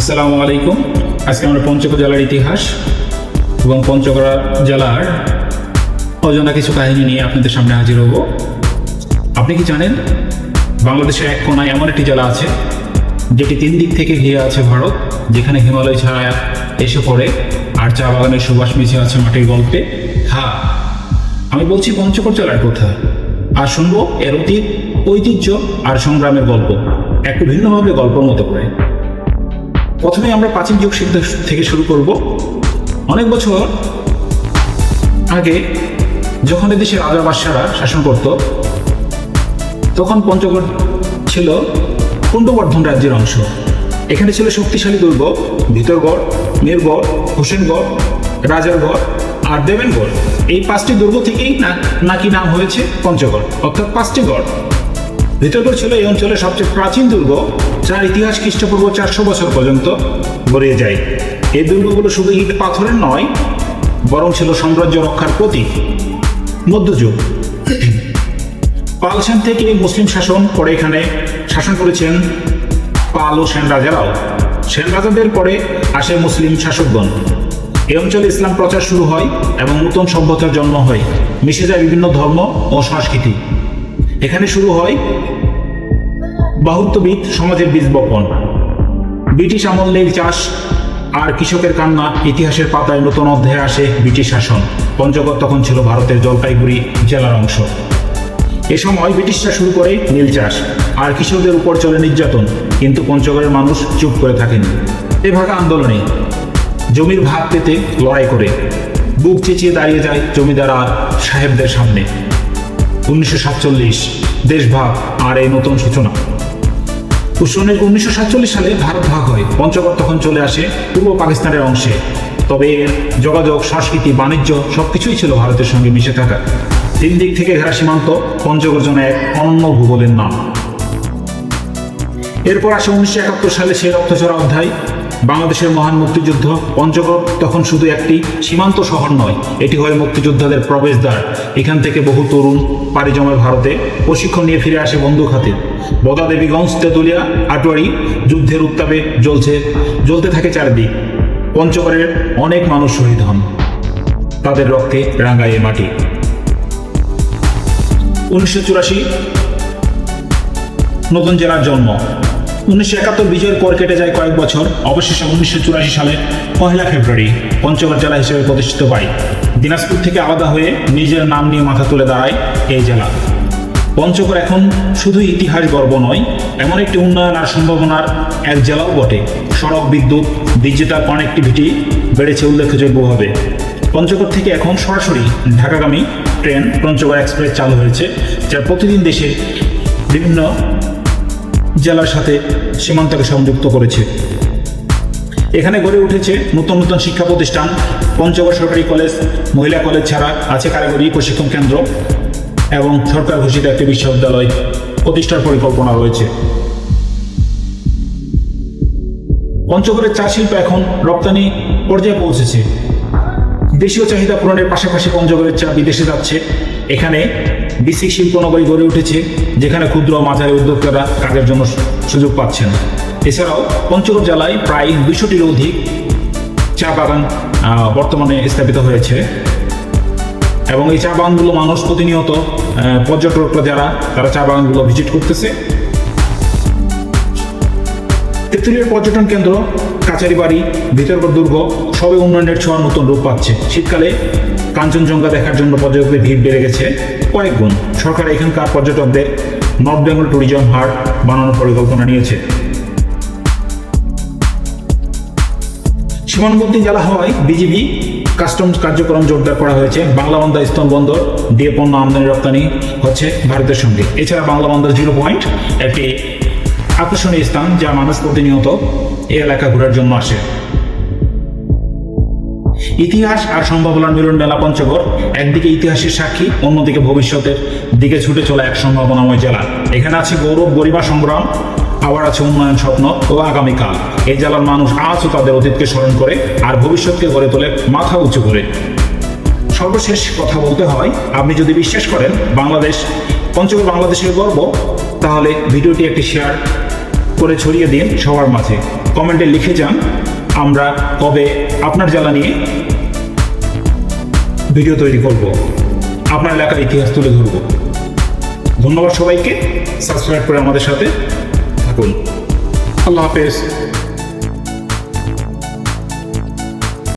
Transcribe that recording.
আসসালামু আলাইকুম। আজকে আমরা পঞ্চগড় জেলার ইতিহাস এবং পঞ্চগড়া জেলার অজানা কিছু কাহিনী নিয়ে আপনাদের সামনে হাজির হব। আপনি কি জানেন, বাংলাদেশের এক কোনায় এমন একটি জেলা আছে, যেটি তিন দিক থেকে ঘিরে আছে ভারত, যেখানে হিমালয় ছায়া এসে পড়ে আর চা বাগানের সুবাস মিশে আছে মাটির গল্পে। হ্যাঁ আমি বলছি পঞ্চগড় জেলার কথা। আর শুনব এর অতীত, ঐতিহ্য আর সংগ্রামের গল্প। একটু ভিন্নভাবে গল্পের মতো করে। প্রথমে আমরা প্রাচীন যুগ সিদ্ধ থেকে শুরু করব। অনেক বছর আগে যখন এদেশের রাজা বাদশারা শাসন করত, তখন পঞ্চগড় ছিল কুণ্ডবর্ধন রাজ্যের অংশ। এখানে ছিল শক্তিশালী দুর্গ, ভিতরগড় মেরগড় হোসেনগড়, রাজারগড় আর দেবেনগড়। এই পাঁচটি দুর্গ থেকেই নাকি নাম হয়েছে পঞ্চগড়, অর্থাৎ পাঁচটি গড়। ভিতরগড় ছিল এই অঞ্চলের সবচেয়ে প্রাচীন দুর্গ, যার ইতিহাস খ্রিস্টপূর্ব চারশো বছর পর্যন্ত গড়িয়ে যায়। এই দুর্গগুলো শুধু ইট পাথরের নয়, বরং ছিল সাম্রাজ্য রক্ষার প্রতীক। মধ্যযুগ। পাল সেন থেকে মুসলিম শাসন পরে এখানে শাসন করেছেন পাল ও সেন রাজারাও। সেন রাজাদের পরে আসে মুসলিম শাসকগণ। এই অঞ্চলে ইসলাম প্রচার শুরু হয় এবং নতুন সভ্যতার জন্ম হয়। মিশে যায় বিভিন্ন ধর্ম ও সংস্কৃতি। এখানে শুরু হয় বাহুত্ববিদ সমাজের বীজ বপন। ব্রিটিশ আমলের চাষ আর কৃষকের কান্না ইতিহাসের পাতায় নতুন অধ্যায়ে আসে ব্রিটিশ শাসন। পঞ্চগড় তখন ছিল ভারতের জলপাইগুড়ি জেলার অংশ। এ সময় ব্রিটিশরা শুরু করে নীল চাষ, আর কৃষকদের উপর চলে নির্যাতন, কিন্তু পঞ্চগড়ের মানুষ চুপ করে থাকেনি। এ ভাগা আন্দোলনে জমির ভাগ পেতে লড়াই করে। বুক চেঁচিয়ে দাঁড়িয়ে যায় জমিদার আর সাহেবদের সামনে। উনিশশো সাতচল্লিশ, দেশভাগ আর এই নতুন সূচনা। উনিশশো সাতচল্লিশ সালে ভারত ভাগ হয় পঞ্চগড় তখন চলে আসে পূর্ব পাকিস্তানের অংশে। তবে যোগাযোগ, সংস্কৃতি, বাণিজ্য সবকিছুই ছিল ভারতের সঙ্গে মিশে থাকা। তিন দিক থেকে ঘেরা সীমান্ত পঞ্চগড় যেন এক অনন্য ভূগোলের নাম। এরপর আসে উনিশশো একাত্তর সালে সেই রক্তচড়া অধ্যায়। বাংলাদেশের মহান মুক্তিযুদ্ধ পঞ্চগড় তখন শুধু একটি সীমান্ত শহর নয়, এটি হয় মুক্তিযোদ্ধাদের প্রবেশদ্বার। এখান থেকে বহু তরুণ পাড়ি জমায় ভারতে প্রশিক্ষণ নিয়ে ফিরে আসে বন্দুক হাতে। বদা দেবীগঞ্জ, তেতুলিয়া, আটোয়ারি যুদ্ধের উত্তাপে জ্বলছে, জ্বলতে থাকে চারিদিক। পঞ্চগড়ের অনেক মানুষ শহীদ হন। তাদের রক্তে রাঙায় মাটি। উনিশশো চুরাশি নতুন জেলার জন্ম। উনিশশো একাত্তর বিজয়ের পর কেটে যায় কয়েক বছর। অবশেষে উনিশশো চুরাশি সালে পহেলা ফেব্রুয়ারি পঞ্চগড় জেলা হিসেবে প্রতিষ্ঠিত পায় দিনাজপুর থেকে আলাদা হয়ে নিজের নাম নিয়ে মাথা তুলে দাঁড়ায় এই জেলা। পঞ্চগড় এখন শুধু ইতিহাস গর্ব নয়, এমন একটি উন্নয়ন আর সম্ভাবনার এক জেলাও বটে। সড়ক, বিদ্যুৎ, ডিজিটাল কানেক্টিভিটি বেড়েছে উল্লেখযোগ্যভাবে পঞ্চগড় থেকে এখন সরাসরি ঢাকাগামী ট্রেন পঞ্চগড় এক্সপ্রেস চালু হয়েছে, যা প্রতিদিন দেশের বিভিন্ন জেলার সাথে সীমান্তকে সংযুক্ত করেছে। এখানে গড়ে উঠেছে নতুন নতুন শিক্ষা প্রতিষ্ঠান, পঞ্চগড় সরকারি কলেজ, মহিলা কলেজ ছাড়া আছে কারিগরি প্রশিক্ষণ কেন্দ্র এবং সরকার ঘোষিত একটি বিশ্ববিদ্যালয় প্রতিষ্ঠার পরিকল্পনা রয়েছে। পঞ্চগড়ের চা শিল্প এখন রপ্তানি পর্যায়ে পৌঁছেছে। দেশীয় চাহিদা পূরণের পাশাপাশি পঞ্চগড়ের চা বিদেশে যাচ্ছে। এখানে বিসিক শিল্পনগরী গড়ে উঠেছে, যেখানে ক্ষুদ্র মাঝারি উদ্যোক্তারা কাজের জন্য সুযোগ পাচ্ছেন। এছাড়াও পঞ্চগড় জেলায় প্রায় দুশোটির অধিক চা বাগান বর্তমানে স্থাপিত হয়েছে। এবং এই চা বাগানগুলো মানুষ প্রতিনিয়ত পর্যটকরা যারা, তারা চা বাগানগুলো ভিজিট করতেছে। তেঁতুলিয়ার পর্যটন কেন্দ্র কাচারি বাড়ি ভিতরগড় দুর্গ সবে উন্নয়নের ছোঁয়া নতুন রূপ পাচ্ছে। শীতকালে কাঞ্চনজঙ্ঘা দেখার জন্য পর্যটকদের ভিড় বেড়ে গেছে। কয়েক গুণ। সরকার এখানকার পর্যটকদের নর্থ বেঙ্গল ট্যুরিজম হাট বানানোর পরিকল্পনা নিয়েছে। সীমান্তবর্তী জেলা হওয়ায় বিজিবি কাস্টমস কার্যক্রম জোরদার করা হয়েছে। বাংলা বন্দর স্থল বন্দর, দিয়ে পণ্য আমদানি রপ্তানি হচ্ছে ভারতের সঙ্গে। এছাড়া বাংলা বন্দর জিরো পয়েন্ট একটি আকর্ষণীয় স্থান যা মানুষ প্রতিনিয়ত এই এলাকা ঘোরার জন্য আসে। ইতিহাস আর সম্ভাবনার মিলন মেলা পঞ্চগড়, একদিকে ইতিহাসের সাক্ষী, অন্যদিকে ভবিষ্যতের দিকে ছুটে চলা এক সম্ভাবনাময় জেলা। এখানে আছে গৌরব গরিমা সংগ্রাম, আবার আছে উন্নয়ন স্বপ্ন ও আগামীকাল। এই জেলার মানুষ আজও তাদের অতীতকে স্মরণ করে আর ভবিষ্যৎকে গড়ে তোলে মাথা উঁচু করে। সর্বশেষ কথা বলতে হয়, আপনি যদি বিশ্বাস করেন বাংলাদেশ, পঞ্চগড় বাংলাদেশের গর্ব, তাহলে ভিডিওটি একটি শেয়ার করে ছড়িয়ে দিন সবার মাঝে। কমেন্টে লিখে যান আমরা কবে আপনার জ্বালা নিয়ে ভিডিও তৈরি করব? আপনার এলাকার ইতিহাস তুলে ধরব। ধন্যবাদ সবাইকে। সাবস্ক্রাইব করে আমাদের সাথে থাকুন। আল্লাহ হাফেজ।